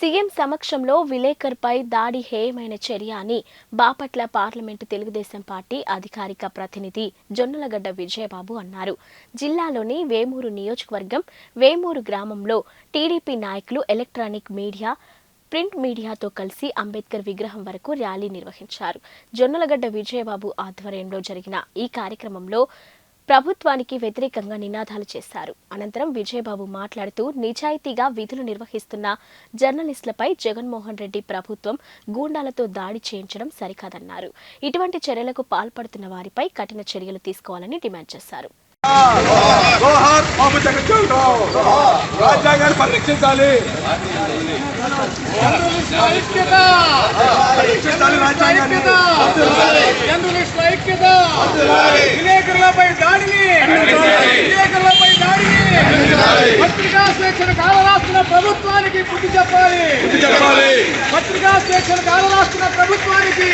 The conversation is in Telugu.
సీఎం సమక్షంలో విలేకర్పై దాడి హేయమైన చర్య అని బాపట్ల పార్లమెంటు తెలుగుదేశం పార్టీ అధికారిక ప్రతినిధి జొన్నలగడ్డ విజయబాబు అన్నారు. జిల్లాలోని వేమూరు నియోజకవర్గం వేమూరు గ్రామంలో టీడీపీ నాయకులు ఎలక్ట్రానిక్ మీడియా ప్రింట్ మీడియాతో కలిసి అంబేద్కర్ విగ్రహం వరకు ర్యాలీ నిర్వహించారు. జొన్నలగడ్డ విజయబాబు ఆధ్వర్యంలో జరిగిన ఈ కార్యక్రమంలో ప్రభుత్వానికి వ్యతిరేకంగా నినాదాలు చేశారు. అనంతరం విజయబాబు మాట్లాడుతూ నిజాయితీగా విధులు నిర్వహిస్తున్న జర్నలిస్టులపై జగన్మోహన్ రెడ్డి ప్రభుత్వం గూండాలతో దాడి చేయించడం సరికాదన్నారు. ఇటువంటి చర్యలకు పాల్పడుతున్న వారిపై కఠిన చర్యలు తీసుకోవాలని డిమాండ్ చేశారు. రాజ్యాంగాన్ని పరిరక్షించాలి. పరిరక్షించాలి రాజ్యాంగాన్ని. స్వేచ్ఛను కాలరాస్తున్న ప్రభుత్వానికి బుద్ధి చెప్పాలి చెప్పాలి పత్రికా ప్రభుత్వానికి చెప్పాలి. ప్రభుత్వానికి